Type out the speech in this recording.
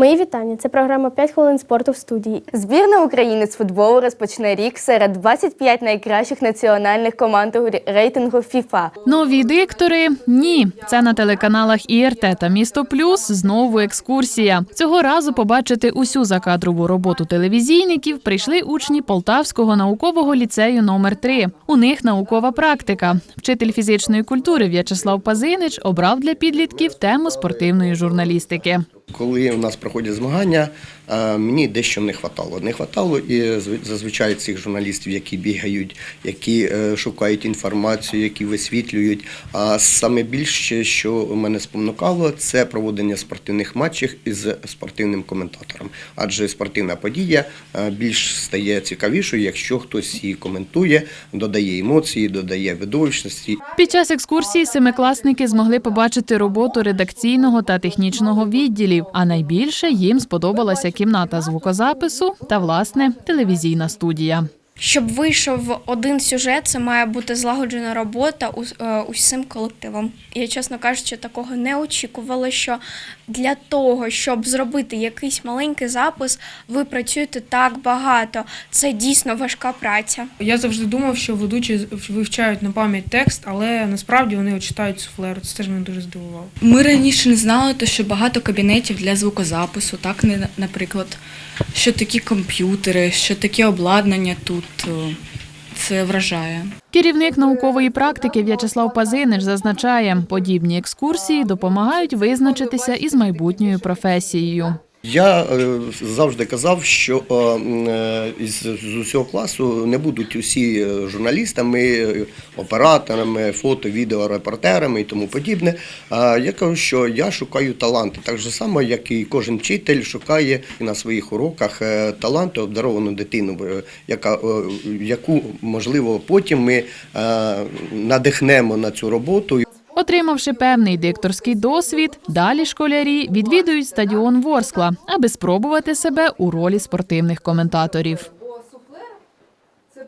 Мої вітання. Це програма «5 хвилин спорту в студії. Збірна України з футболу розпочне рік серед 25 найкращих національних команд у рейтингу FIFA. Нові диктори ні. Це на телеканалах ІРТ та Місто Плюс знову екскурсія. Цього разу побачити усю закадрову роботу телевізійників прийшли учні Полтавського наукового ліцею номер 3 У них наукова практика. Вчитель фізичної культури В'ячеслав Пазинич обрав для підлітків тему спортивної журналістики. Коли у нас проходять змагання, е, мені дещо не хватало. Не хватало і зв- зазвичай цих журналістів, які бігають, які е, шукають інформацію, які висвітлюють. А саме більше, що мене спонукало, це проводення спортивних матчів із спортивним коментатором. Адже спортивна подія е, більш стає цікавішою, якщо хтось її коментує, додає емоції, додає видовищності. Під час екскурсії семикласники змогли побачити роботу редакційного та технічного відділів. А найбільше їм сподобалася кімната звукозапису та власне телевізійна студія. Щоб вийшов один сюжет, це має бути злагоджена робота е, усім колективом. Я, чесно кажучи, такого не очікувала, що для того, щоб зробити якийсь маленький запис, ви працюєте так багато. Це дійсно важка праця. Я завжди думав, що ведучі вивчають на пам'ять текст, але насправді вони читають суфлер. Це теж мене дуже здивувало. Ми раніше не знали, то що багато кабінетів для звукозапису, так не наприклад, що такі комп'ютери, що таке обладнання тут. Е, Це вражає. Керівник наукової практики В'ячеслав Пазиниш зазначає, подібні екскурсії допомагають визначитися із майбутньою професією. Я е, завжди казав, що е, е, з усього класу не будуть усі журналістами, операторами, фото, відео, репортерами і тому подібне. Я кажу, що я шукаю таланти, так же само, як і кожен вчитель шукає на своїх уроках таланти, обдаровану дитину, яка, яку можливо потім ми надихнемо на цю роботу. Отримавши певний дикторський досвід, далі школярі відвідують стадіон Ворскла, аби спробувати себе у ролі спортивних коментаторів.